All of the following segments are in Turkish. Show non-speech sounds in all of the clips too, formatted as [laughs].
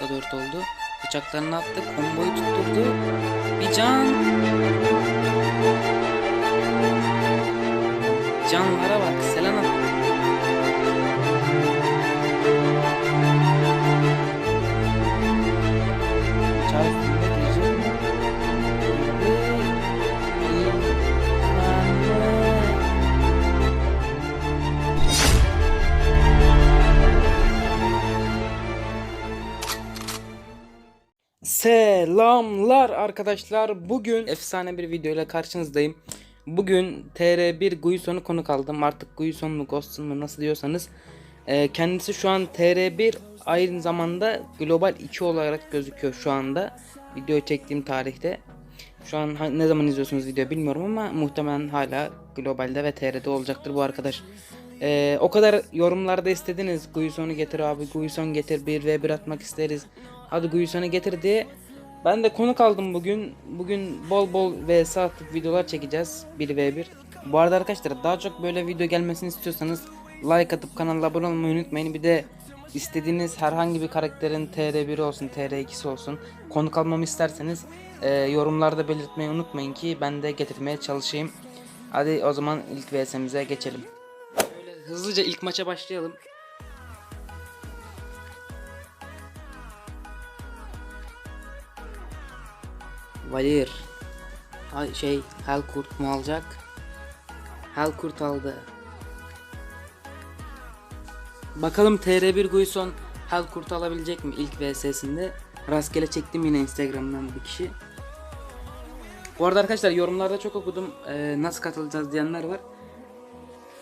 da 4 oldu. Bıçaklarını attı. Komboyu tutturdu. Bir can. Canlara bak. Selena. Bıçağı Selamlar arkadaşlar. Bugün efsane bir video ile karşınızdayım. Bugün TR1 Guison'u konuk aldım. Artık Guison mu Ghost'un mu nasıl diyorsanız. Ee, kendisi şu an TR1 aynı zamanda Global 2 olarak gözüküyor şu anda. Video çektiğim tarihte. Şu an ne zaman izliyorsunuz video bilmiyorum ama muhtemelen hala Global'de ve TR'de olacaktır bu arkadaş. Ee, o kadar yorumlarda istediniz Guison'u getir abi Guison getir 1v1 atmak isteriz. Hadi Guison'u getir diye. Ben de konuk aldım bugün. Bugün bol bol vs atıp videolar çekeceğiz 1v1. Bu arada arkadaşlar daha çok böyle video gelmesini istiyorsanız like atıp kanala abone olmayı unutmayın. Bir de istediğiniz herhangi bir karakterin TR1 olsun, TR2'si olsun konuk almamı isterseniz e, yorumlarda belirtmeyi unutmayın ki ben de getirmeye çalışayım. Hadi o zaman ilk VS'mize geçelim. Şöyle hızlıca ilk maça başlayalım. Valir. Ay şey Helkurt mu alacak? Helkurt aldı. Bakalım TR1 Guison Helkurt alabilecek mi ilk VS'sinde? Rastgele çektim yine Instagram'dan bir kişi. Bu arada arkadaşlar yorumlarda çok okudum ee, nasıl katılacağız diyenler var.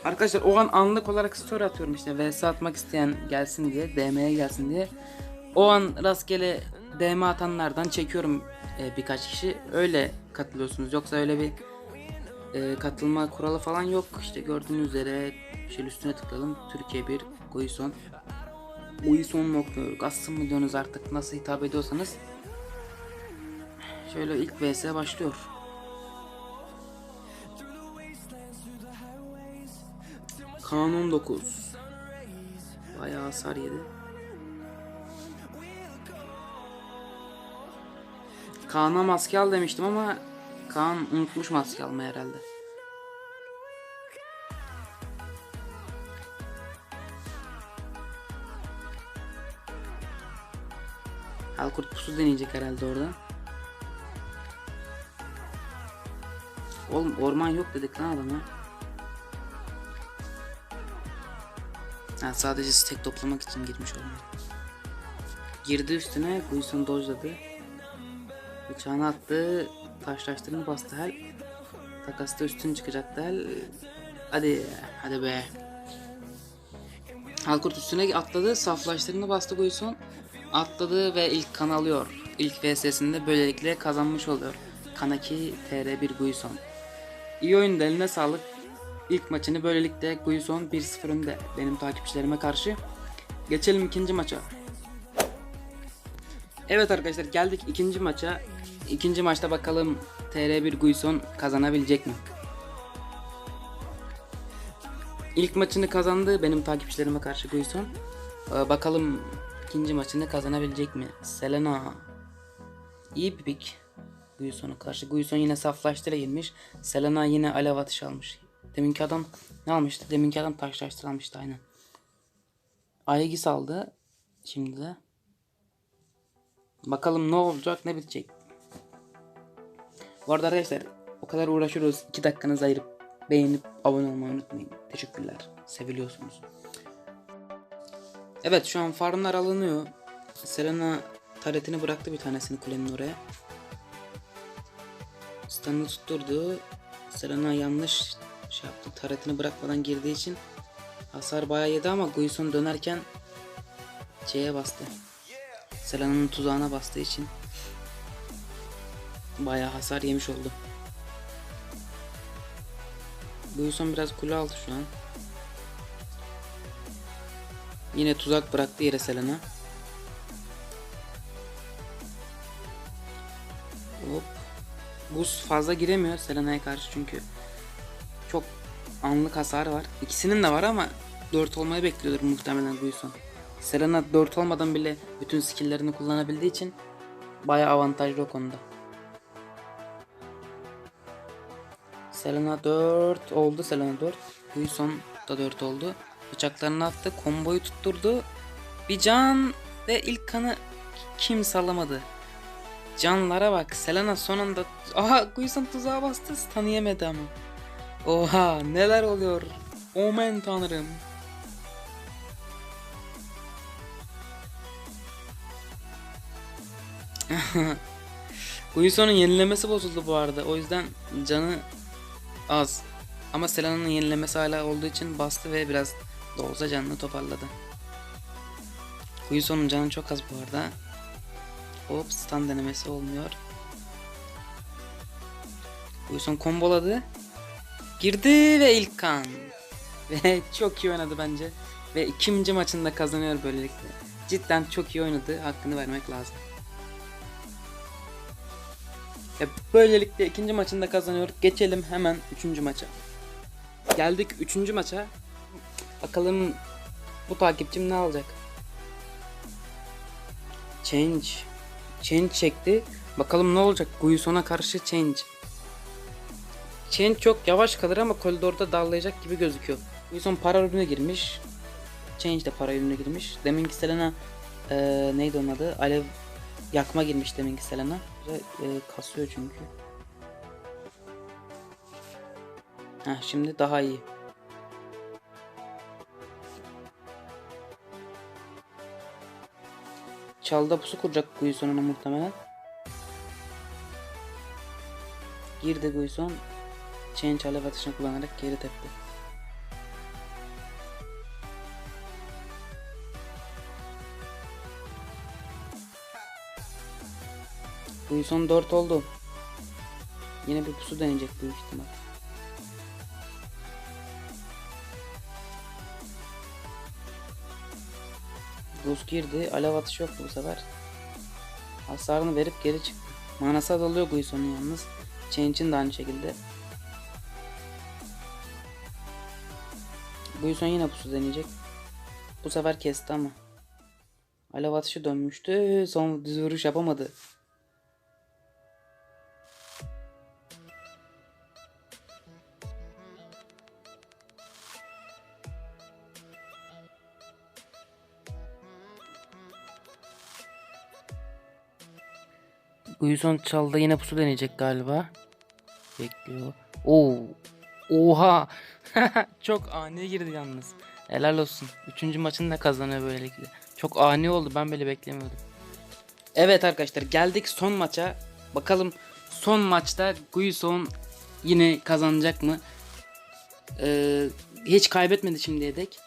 Arkadaşlar o an anlık olarak story atıyorum işte vs atmak isteyen gelsin diye DM'ye gelsin diye. O an rastgele DM atanlardan çekiyorum e, birkaç kişi öyle katılıyorsunuz. Yoksa öyle bir e, katılma kuralı falan yok. İşte gördüğünüz üzere şöyle üstüne tıklayalım. Türkiye 1 Guison Guison.org aslım mı diyorsunuz artık? Nasıl hitap ediyorsanız. Şöyle ilk vs başlıyor. Kanun 9 Bayağı hasar yedi Kaan'a maske al demiştim ama Kaan unutmuş maske almayı herhalde. Halkurt pusu deneyecek herhalde orada. Oğlum orman yok dedik lan adama. Ha, sadece stek toplamak için girmiş orman. Girdi üstüne, Guison dojladı. Bıçağını attı. Taşlaştırını bastı hel. Takasta üstün çıkacaktı hel. Hadi hadi be. Halkurt üstüne atladı. Saflaştırını bastı Guison. Atladı ve ilk kan alıyor. İlk VS'sinde böylelikle kazanmış oluyor. Kanaki TR1 Guison. İyi oyundu eline sağlık. İlk maçını böylelikle Guison 1-0 önde benim takipçilerime karşı. Geçelim ikinci maça. Evet arkadaşlar geldik ikinci maça. İkinci maçta bakalım TR1 Guison kazanabilecek mi? İlk maçını kazandı benim takipçilerime karşı Guison. Ee, bakalım ikinci maçını kazanabilecek mi? Selena. İyi bir pick. Guison'a karşı. Guison yine saflaştıra girmiş. Selena yine alev atışı almış. Deminki adam ne almıştı? Deminki adam taşlaştır almıştı aynen. Aegis aldı. Şimdi de. Bakalım ne olacak ne bitecek. Bu arada arkadaşlar o kadar uğraşıyoruz. 2 dakikanızı ayırıp beğenip abone olmayı unutmayın. Teşekkürler. Seviliyorsunuz. Evet şu an farmlar alınıyor. Selena taretini bıraktı bir tanesini kulenin oraya. Stun'ı tutturdu. Selena yanlış şey yaptı. Taretini bırakmadan girdiği için hasar bayağı yedi ama Guison dönerken şeye bastı. Selena'nın tuzağına bastığı için bayağı hasar yemiş oldu. Guison biraz kule aldı şu an. Yine tuzak bıraktı yere Selena. Hop. Buz fazla giremiyor Selena'ya karşı çünkü çok anlık hasar var. İkisinin de var ama 4 olmayı bekliyordur muhtemelen Guison. Selena 4 olmadan bile bütün skill'lerini kullanabildiği için bayağı avantajlı o konuda. Selena 4 oldu Selena 4. Huyson da 4 oldu. Bıçaklarını attı. Komboyu tutturdu. Bir can ve ilk kanı kim sallamadı. Canlara bak. Selena son anda... Aha Huyson tuzağa bastı. Stun yemedi ama. Oha neler oluyor. Omen tanrım. [laughs] Huyson'un yenilemesi bozuldu bu arada. O yüzden canı az. Ama Selena'nın yenilemesi hala olduğu için bastı ve biraz da canını toparladı. Huyson'un canı çok az bu arada. Hop stun denemesi olmuyor. Huyson komboladı. Girdi ve ilk kan. [laughs] Ve çok iyi oynadı bence. Ve ikinci maçında kazanıyor böylelikle. Cidden çok iyi oynadı. Hakkını vermek lazım. Ve böylelikle ikinci maçında kazanıyor. Geçelim hemen üçüncü maça. Geldik üçüncü maça. Bakalım bu takipçim ne alacak? Change. Change çekti. Bakalım ne olacak? Guison'a karşı change. Change çok yavaş kalır ama koridorda dallayacak gibi gözüküyor. Guison para ürüne girmiş. Change de para ürüne girmiş. Deminki Selena eee, neydi onun adı? Alev yakma girmiş deminki Selena. Ve, eee, kasıyor çünkü. Heh, şimdi daha iyi. Çalda pusu kuracak Guison'un muhtemelen. Girdi Guison. Change alev atışını kullanarak geri tepti. Guison 4 oldu. Yine bir pusu deneyecek büyük ihtimal. Buz girdi. Alev atışı yoktu bu sefer. Hasarını verip geri çıktı. Manası azalıyor Guison'un yalnız. Change'in de aynı şekilde. Guison yine pusu deneyecek. Bu sefer kesti ama. Alev atışı dönmüştü. Son düz vuruş yapamadı. Guison çalda yine pusu deneyecek galiba. Bekliyor. Oo. Oha. [laughs] Çok ani girdi yalnız. Helal olsun. Üçüncü maçını da kazanıyor böylelikle. Çok ani oldu. Ben böyle beklemiyordum. Evet arkadaşlar geldik son maça. Bakalım son maçta Guison yine kazanacak mı? Ee, hiç kaybetmedi şimdiye dek.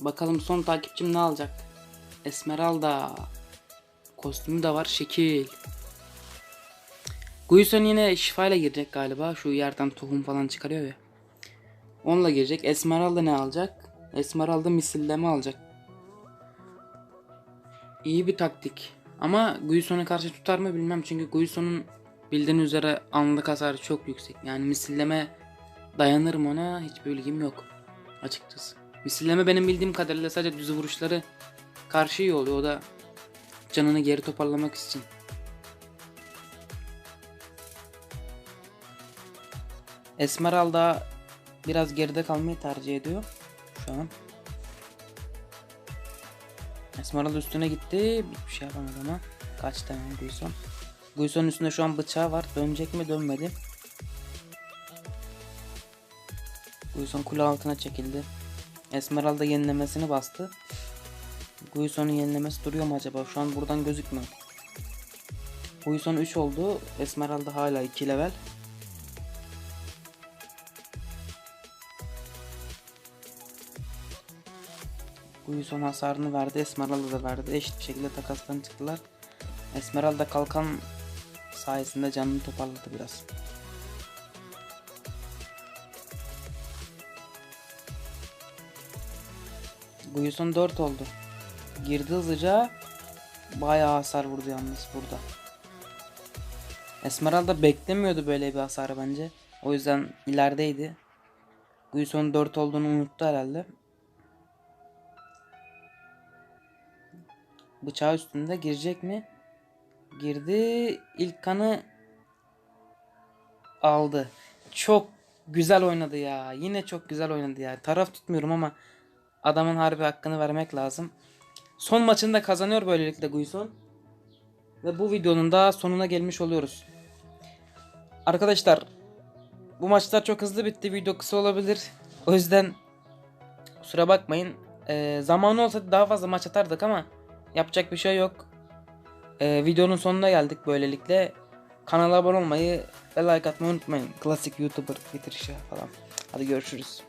Bakalım son takipçim ne alacak? Esmeralda. Kostümü de var şekil. Guison yine şifayla girecek galiba. Şu yerden tohum falan çıkarıyor ya. Onunla girecek. Esmeralda ne alacak? Esmeralda misilleme alacak. İyi bir taktik. Ama Guison'a karşı tutar mı bilmem. Çünkü Guison'un bildiğin üzere anlık hasarı çok yüksek. Yani misilleme dayanır mı ona hiçbir bilgim yok. Açıkçası. Misilleme benim bildiğim kadarıyla sadece düz vuruşları karşı iyi oluyor. O da canını geri toparlamak için. Esmeralda biraz geride kalmayı tercih ediyor şu an. Esmeralda üstüne gitti. Hiçbir şey yapamadı ama. Kaçtı hemen Guison. Guison'un üstünde şu an bıçağı var. Dönecek mi dönmedi. Guison kule altına çekildi. Esmeralda yenilemesini bastı. Guison'un yenilemesi duruyor mu acaba? Şu an buradan gözükmüyor. Guison 3 oldu. Esmeralda hala 2 level. Guison hasarını verdi. Esmeralda da verdi. Eşit bir şekilde takastan çıktılar. Esmeralda kalkan sayesinde canını toparladı biraz. Guison 4 oldu. Girdi hızlıca. Bayağı hasar vurdu yalnız burada. Esmeralda beklemiyordu böyle bir hasarı bence. O yüzden ilerideydi. Guison 4 olduğunu unuttu herhalde. Bıçağı üstünde girecek mi? Girdi. İlk kanı aldı. Çok güzel oynadı ya. Yine çok güzel oynadı ya. Taraf tutmuyorum ama adamın harbi hakkını vermek lazım. Son maçında kazanıyor böylelikle Guison. Ve bu videonun da sonuna gelmiş oluyoruz. Arkadaşlar bu maçlar çok hızlı bitti. Video kısa olabilir. O yüzden kusura bakmayın. Ee, zamanı olsa daha fazla maç atardık ama yapacak bir şey yok. Ee, videonun sonuna geldik böylelikle. Kanala abone olmayı ve like atmayı unutmayın. Klasik YouTuber bitirişi falan. Hadi görüşürüz.